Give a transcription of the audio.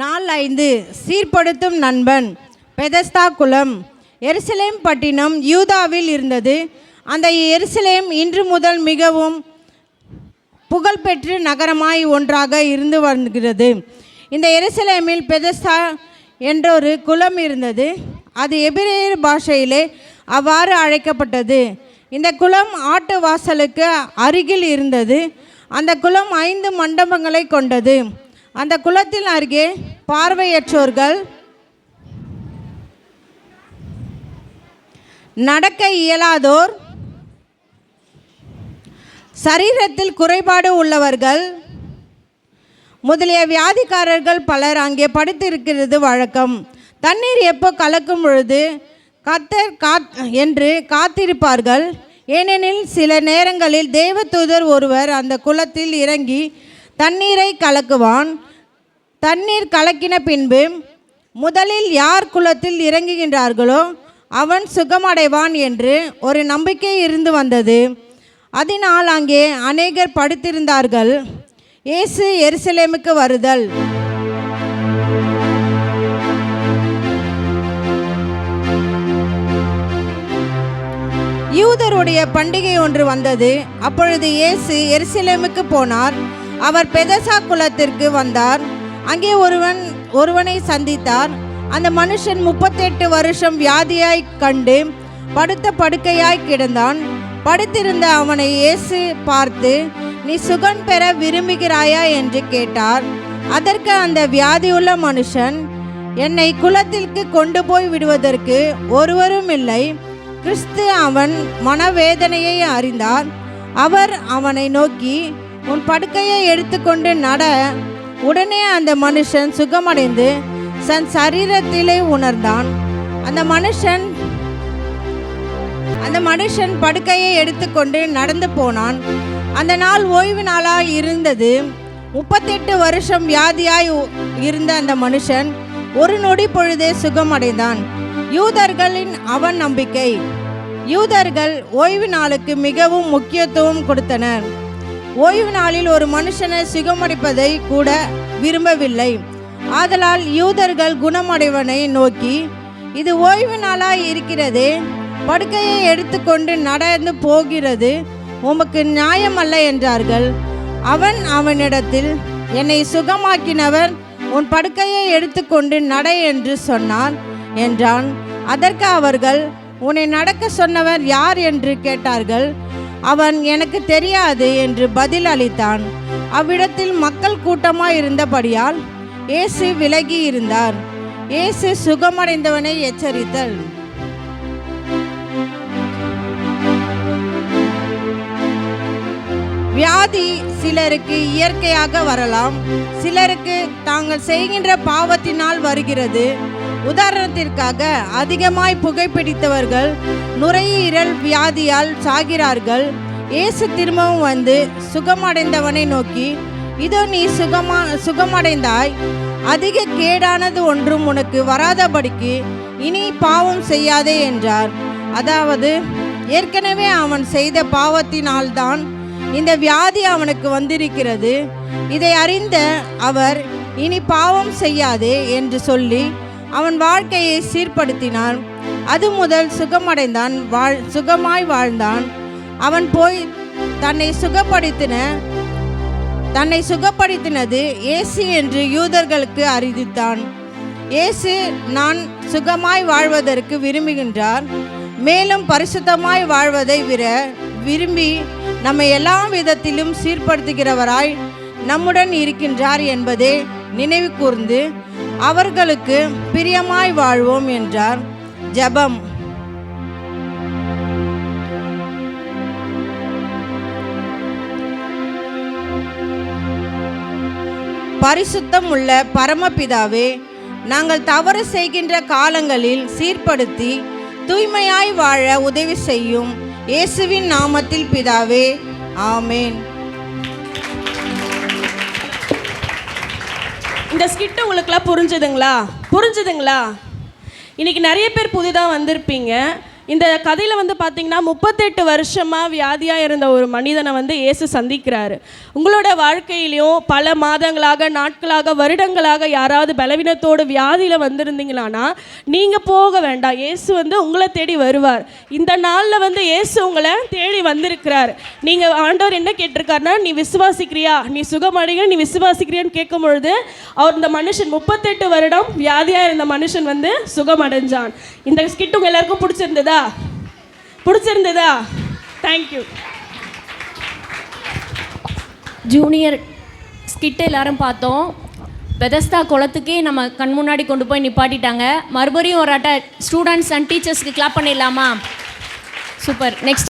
நாள் ஐந்து சீர்படுத்தும் நண்பன் பெதஸ்தா குளம் எருசலேம் பட்டினம் யூதாவில் இருந்தது. அந்த எருசலேம் இன்று முதல் மிகவும் புகழ்பெற்று நகரமாய் ஒன்றாக இருந்து வருகிறது. இந்த எருசலேமில் பெதஸ்தா என்றொரு குளம் இருந்தது. அது எபிரேயர் பாஷையிலே அவ்வாறு அழைக்கப்பட்டது. இந்த குளம் ஆட்டு வாசலுக்கு அருகில் இருந்தது. அந்த குளம் ஐந்து மண்டபங்களை கொண்டது. அந்த குளத்தின் அருகே பார்வையற்றோர்கள் நடக்க இயலாதோர் சரீரத்தில் குறைபாடு உள்ளவர்கள் முதலிய வியாதிக்காரர்கள் பலர் அங்கே படுத்திருக்கிறது வழக்கம். தண்ணீர் எப்போ கலக்கும் பொழுது கத்தர் காத் என்று காத்திருப்பார்கள். ஏனெனில் சில நேரங்களில் தேவதூதர் ஒருவர் அந்த குளத்தில் இறங்கி தண்ணீரை கலக்குவான். தண்ணீர் கலக்கின பின்பு முதலில் யார் குளத்தில் இறங்குகின்றார்களோ அவன் சுகமடைவான் என்று ஒரு நம்பிக்கை இருந்து வந்தது. அதனால் அங்கே அநேகர் படுத்திருந்தார்கள். இயேசு எருசலேமுக்கு வருதல். யூதருடைய பண்டிகை ஒன்று வந்தது. அப்பொழுது இயேசு எருசலேமுக்கு போனார். அவர் பெதசா குலத்திற்கு வந்தார். அங்கே ஒருவன் ஒருவனை சந்தித்தார். அந்த மனுஷன் முப்பத்தெட்டு வருஷம் வியாதியாய் கண்டு படுத்த படுக்கையாய் கிடந்தான். படுத்திருந்த அவனை இயேசு பார்த்து நீ சுகம் பெற விரும்புகிறாயா? என்று கேட்டார். அதற்கு அந்த வியாதியுள்ள மனுஷன் என்னை குலத்திற்கு கொண்டு போய் விடுவதற்கு ஒருவரும் இல்லை. கிறிஸ்து அவன் மனவேதனையை அறிந்தார். அவர் அவனை நோக்கி உன் படுக்கையை எடுத்துக்கொண்டு நட. உடனே அந்த மனுஷன் சுகமடைந்து தன் சரீரத்திலே உணர்ந்தான். அந்த மனுஷன் அந்த மனுஷன் படுக்கையை எடுத்துக்கொண்டு நடந்து போனான். அந்த நாள் ஓய்வு நாளாக இருந்தது. முப்பத்தெட்டு வருஷம் வியாதியாய் இருந்த அந்த மனுஷன் ஒரு நொடி பொழுதே சுகமடைந்தான். யூதர்களின் அவன் நம்பிக்கை யூதர்கள் ஓய்வு நாளுக்கு மிகவும் முக்கியத்துவம் கொடுத்தனர். ஓய்வு நாளில் ஒரு மனுஷனை சுகமடைப்பதை கூட விரும்பவில்லை. ஆதலால் யூதர்கள் குணமடைவனை நோக்கி இது ஓய்வு நாளாய் இருக்கிறதே. படுக்கையை எடுத்துக்கொண்டு நடந்து போகிறது. உமக்கு நியாயமல்ல என்றார்கள். அவன் அவனிடத்தில் என்னை சுகமாக்கினவர் உன் படுக்கையை எடுத்துக்கொண்டு நட என்று சொன்னான். என்றான். அதற்கு அவர்கள் உன்னை நடக்க சொன்னவர் யார்? என்று கேட்டார்கள். அவன் எனக்கு தெரியாது என்று பதில் அளித்தான். அவ்விடத்தில் மக்கள் கூட்டமாய் இருந்தபடியால் இயேசு விலகி இருந்தார் இயேசு சுகமடைந்தவனை எச்சரித்தல். வியாதி சிலருக்கு இயற்கையாக வரலாம். சிலருக்கு தாங்கள் செய்கின்ற பாவத்தினால் வருகிறது. உதாரணத்திற்காக அதிகமாய் புகைப்பிடித்தவர்கள் நுரையீரல் வியாதியால் சாகிறார்கள். இயேசு திரும்பவும் வந்து சுகமடைந்தவனை நோக்கி இதோ நீ சுகமா சுகமடைந்தாய். அதிக கேடானது ஒன்றும் உனக்கு வராதபடிக்கு இனி பாவம் செய்யாதே என்றார். அதாவது ஏற்கனவே அவன் செய்த பாவத்தினால்தான் இந்த வியாதி அவனுக்கு வந்திருக்கிறது. இதை அறிந்த அவர் இனி பாவம் செய்யாதே என்று சொல்லி அவன் வாழ்க்கையை சீர்படுத்தினான். அது முதல் சுகமடைந்தான் வாழ் சுகமாய் வாழ்ந்தான். அவன் போய் தன்னை சுகப்படுத்தின தன்னை சுகப்படுத்தினது ஏசு என்று யூதர்களுக்கு அறிவித்தான். இயேசு நான் சுகமாய் வாழ்வதற்கு விரும்புகின்றார். மேலும் பரிசுத்தமாய் வாழ்வதை விட விரும்பி நம்மை எல்லா விதத்திலும் சீர்படுத்துகிறவராய் நம்முடன் இருக்கின்றார் என்பதை நினைவு கூர்ந்து அவர்களுக்கு பிரியமாய் வாழ்வோம் என்றார். ஜெபம். பரிசுத்தம் உள்ள பரமபிதாவே நாங்கள் தவறு செய்கின்ற காலங்களில் சீர்படுத்தி தூய்மையாய் வாழ உதவி செய்யும் இயேசுவின் நாமத்தில் பிதாவே ஆமேன். இந்த ஸ்கிட்டு உங்களுக்குலாம் புரிஞ்சுதுங்களா? புரிஞ்சுதுங்களா? இன்னைக்கு நிறைய பேர் புதிதாக வந்திருப்பீங்க. இந்த கதையில் வந்து பார்த்தீங்கன்னா முப்பத்தெட்டு வருஷமாக வியாதியாக இருந்த ஒரு மனிதனை வந்து இயேசு சந்திக்கிறாரு. உங்களோட வாழ்க்கையிலையும் பல மாதங்களாக நாட்களாக வருடங்களாக யாராவது பலவீனத்தோடு வியாதியில் வந்திருந்தீங்களானா நீங்கள் போக வேண்டாம். இயேசு வந்து உங்களை தேடி வருவார். இந்த நாளில் வந்து இயேசு உங்களை தேடி வந்திருக்கிறார். நீங்கள் ஆண்டவர் என்ன கேட்டிருக்காருன்னா நீ விசுவாசிக்கிறியா? நீ சுகமடைய நீ விசுவாசிக்கிறியான்னு கேட்கும் பொழுது அவர் இந்த மனுஷன் முப்பத்தெட்டு வருடம் வியாதியாக இருந்த மனுஷன் வந்து சுகமடைஞ்சான். இந்த ஸ்கிட் உங்கள் எல்லாருக்கும் பிடிச்சிருந்ததா? பிடிச்சிருந்ததா? தேங்க்யூ ஜூனியர் ஸ்கிட் எல்லாரும் பார்த்தோம். பெதஸ்தா குளத்துக்கே நம்ம கண் முன்னாடி கொண்டு போய் நிப்பாட்டிட்டாங்க. மறுபடியும் ஒரு அட்டை ஸ்டூடெண்ட்ஸ் அண்ட் டீச்சர்ஸ்க்கு கிளாப் பண்ணிடலாமா? Super next